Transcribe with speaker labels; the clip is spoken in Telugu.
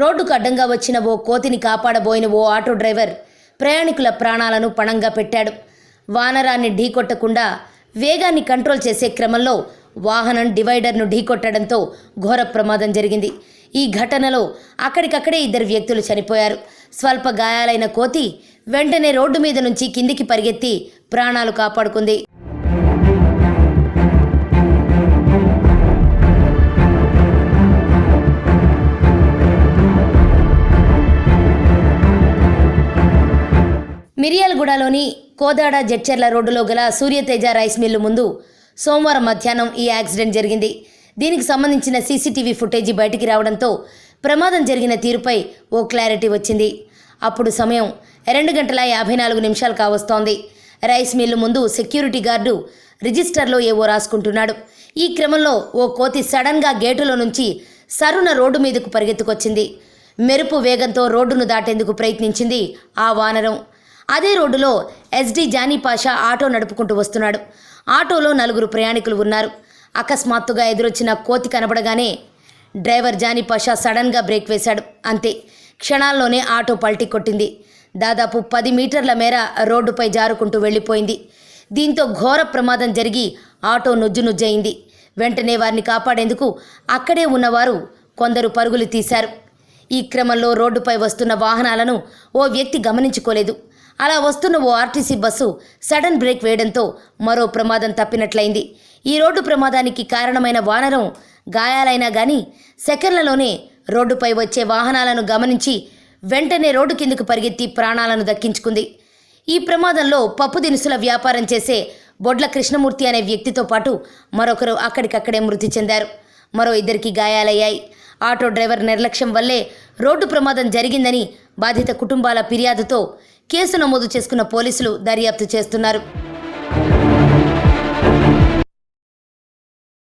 Speaker 1: రోడ్డుకు అడ్డంగా వచ్చిన ఓ కోతిని కాపాడబోయిన ఓ ఆటో డ్రైవర్ ప్రయాణికుల ప్రాణాలను పణంగా పెట్టాడు. వానరాన్ని ఢీకొట్టకుండా వేగాన్ని కంట్రోల్ చేసే క్రమంలో వాహనం డివైడర్ను ఢీకొట్టడంతో ఘోర ప్రమాదం జరిగింది. ఈ ఘటనలో అక్కడికక్కడే ఇద్దరు వ్యక్తులు చనిపోయారు. స్వల్ప గాయాలైన కోతి వెంటనే రోడ్డు మీద నుంచి కిందికి పరిగెత్తి ప్రాణాలు కాపాడుకుంది. మిరియాలగూడలోని కోదాడ జడ్చెర్ల రోడ్డులో గల సూర్యతేజ రైస్ మిల్లు ముందు సోమవారం మధ్యాహ్నం ఈ యాక్సిడెంట్ జరిగింది. దీనికి సంబంధించిన సీసీటీవీ ఫుటేజీ బయటికి రావడంతో ప్రమాదం జరిగిన తీరుపై ఓ క్లారిటీ వచ్చింది. అప్పుడు సమయం రెండు గంటల యాభై నాలుగు నిమిషాలు కావస్తోంది. రైస్ మిల్లు ముందు సెక్యూరిటీ గార్డు రిజిస్టర్లో ఏవో రాసుకుంటున్నాడు. ఈ క్రమంలో ఓ కోతి సడన్గా గేటులో నుంచి సరున రోడ్డు మీదకు పరిగెత్తుకొచ్చింది. మెరుపు వేగంతో రోడ్డును దాటేందుకు ప్రయత్నించింది ఆ వానరం. అదే రోడ్డులో ఎస్డి జానీపాషా ఆటో నడుపుకుంటూ వస్తున్నాడు. ఆటోలో నలుగురు ప్రయాణికులు ఉన్నారు. అకస్మాత్తుగా ఎదురొచ్చిన కోతి కనబడగానే డ్రైవర్ జానీపాషా సడన్గా బ్రేక్ వేశాడు. అంతే క్షణాల్లోనే ఆటో పల్టీ కొట్టింది. దాదాపు పది మీటర్ల మేర రోడ్డుపై జారుకుంటూ వెళ్ళిపోయింది. దీంతో ఘోర ప్రమాదం జరిగి ఆటో నుజ్జు నుజ్జయింది. వెంటనే వారిని కాపాడేందుకు అక్కడే ఉన్నవారు కొందరు పరుగులు తీశారు. ఈ క్రమంలో రోడ్డుపై వస్తున్న వాహనాలను ఓ వ్యక్తి గమనించుకోలేదు. అలా వస్తున్న ఓ ఆర్టీసీ బస్సు సడన్ బ్రేక్ వేయడంతో మరో ప్రమాదం తప్పినట్లయింది. ఈ రోడ్డు ప్రమాదానికి కారణమైన వానరం గాయాలైనా గాని సెకండ్లలోనే రోడ్డుపై వచ్చే వాహనాలను గమనించి వెంటనే రోడ్డు కిందకు పరిగెత్తి ప్రాణాలను దక్కించుకుంది. ఈ ప్రమాదంలో పప్పు దినుసుల వ్యాపారం చేసే బొడ్ల కృష్ణమూర్తి అనే వ్యక్తితో పాటు మరొకరు అక్కడికక్కడే మృతి చెందారు. మరో ఇద్దరికి గాయాలయ్యాయి. ఆటో డ్రైవర్ నిర్లక్ష్యం వల్లే రోడ్డు ప్రమాదం జరిగిందని బాధిత కుటుంబాల ఫిర్యాదుతో కేసు నమోదు చేసుకున్న పోలీసులు దర్యాప్తు చేస్తున్నారు.